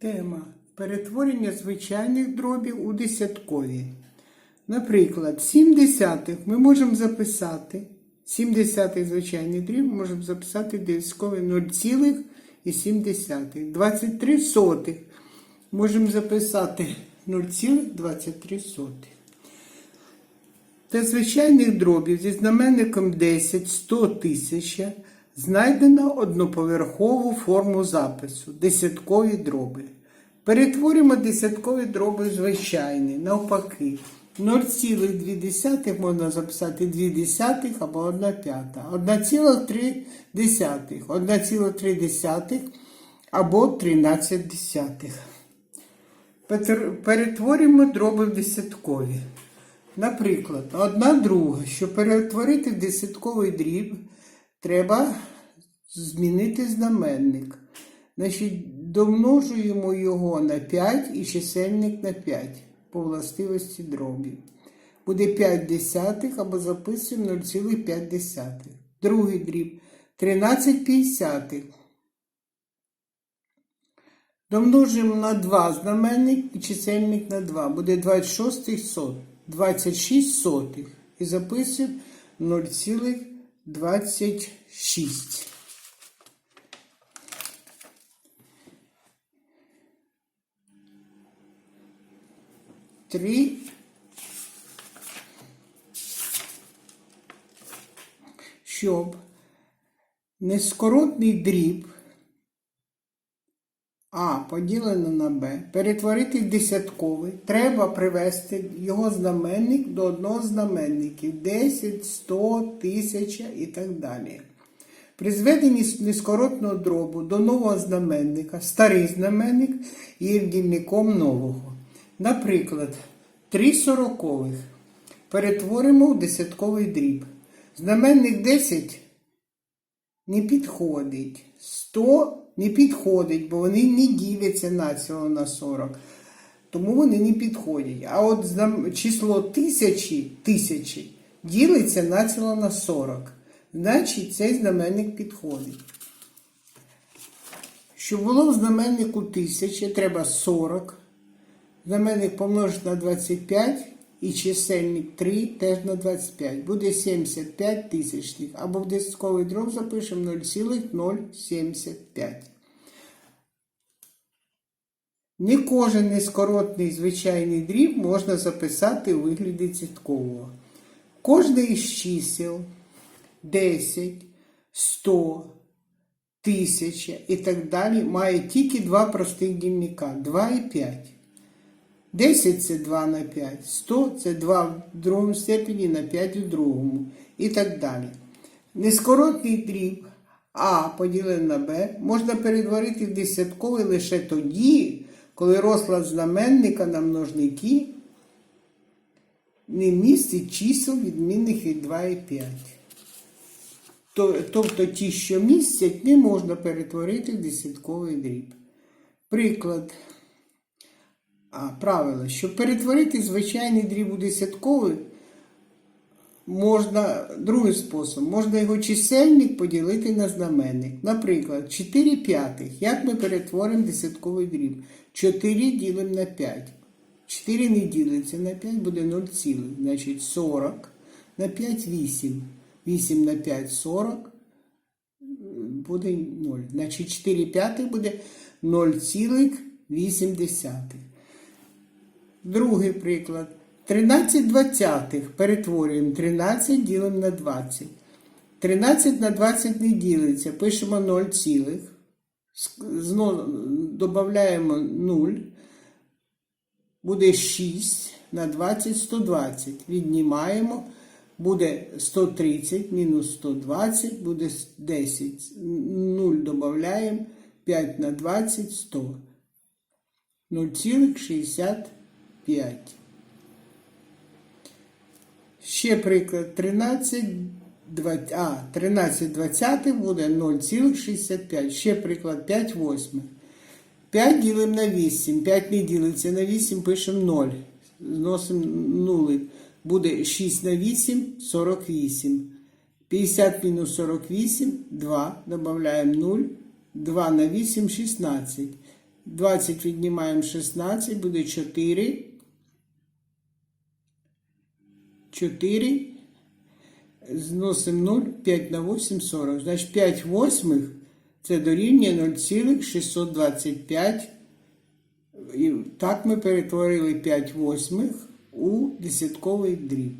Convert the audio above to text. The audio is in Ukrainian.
Тема перетворення звичайних дробів у десяткові. Наприклад, 7 десятих ми можемо записати. 7 десятих звичайний дріб ми можемо записати в десяткові 0,7. 23 сотих можемо записати 0,23 сотих. Та звичайних дробів зі знаменником 10, 100, 1000 знайдено одноповерхову форму запису десяткові дроби. Перетворимо десяткові дроби звичайні, навпаки. 0,2 можна записати 2 десятих або 1 п'ята. 1,3 1,3 або 13 десятих. Перетворимо дроби в десяткові. Наприклад, одна друга, щоб перетворити в десятковий дріб, треба змінити знаменник. Значить, домножуємо його на 5 і чисельник на 5 по властивості дробів. Буде 5 десятих або записуємо 0,5. Другий дріб 13 п'ятдесятих. Домножуємо на 2 знаменник і чисельник на 2. Буде 26 сот. 26 сотих. І записуємо 0,26. Три. Щоб нескоротний дріб а поділено на Б, перетворити в десятковий, треба привести його знаменник до одного знаменників 10, 100, 1000 і так далі. При зведенні нескоротного дробу до нового знаменника, старий знаменник є дільником нового. Наприклад, 3 сорокових перетворимо в десятковий дріб. Знаменник 10 не підходить. 100 не підходить, бо вони не діляться націло на 40. Тому вони не підходять. А от число тисячі, тисячі ділиться націло на 40. Значить, цей знаменник підходить. Щоб було в знаменнику 1000, треба 40. Знаменник помножити на 25 і чисельник 3 теж на 25. Буде 75 тисячних. Або в десятковий дроб запишемо 0,075. Не кожен нескоротний звичайний дріб можна записати у вигляді цяткового. Кожне із чисел 10, 100, 1000 і так далі має тільки два простих дільника 2 і 5. 10 це 2 на 5, 100 це 2 в другому степені на 5 у другому і так далі. Нескоротний дріб А поділений на Б можна перетворити в десятковий лише тоді, коли розклад знаменника на множники не містить чисел відмінних від 2 і 5. Тобто ті, що містять, не можна перетворити в десятковий дріб. Приклад. Правило, щоб перетворити звичайний дріб у десятковий, можна другий спосіб, можна його чисельник поділити на знаменник. Наприклад, 4 п'ятих. Як ми перетворимо десятковий дріб? 4 ділимо на 5. 4 не ділиться на 5, буде 0 цілих. Значить 40 на 5 8. 8 на 5 40 буде 0. Значить 4 п'ятих буде 0,8. Другий приклад. 13 двадцятих перетворюємо 13 ділимо на 20. 13 на 20 не ділиться. Пишемо 0 цілих. Знову додаємо 0. Буде 6 на 20 120. Віднімаємо. Буде 130 мінус 120, буде 10. 0 додаємо. 5 на 20 100. 0,65. Ще приклад 13, 20, а, 13 20 буде 0,65. Ще приклад 5 восьмих. 5 ділимо на 8. 5 не ділиться на 8, пишемо 0. Зносимо 0. Буде 6 на 8, 48. 50 мінус 48, 2. Додаємо 0. 2 на 8, 16. 20 віднімаємо 16, буде 4. 4. зносим 0, 5 на 8, 40. Значить 5 восьмих це дорівнює 0,625. І так ми перетворили 5 восьмих у десятковий дріб.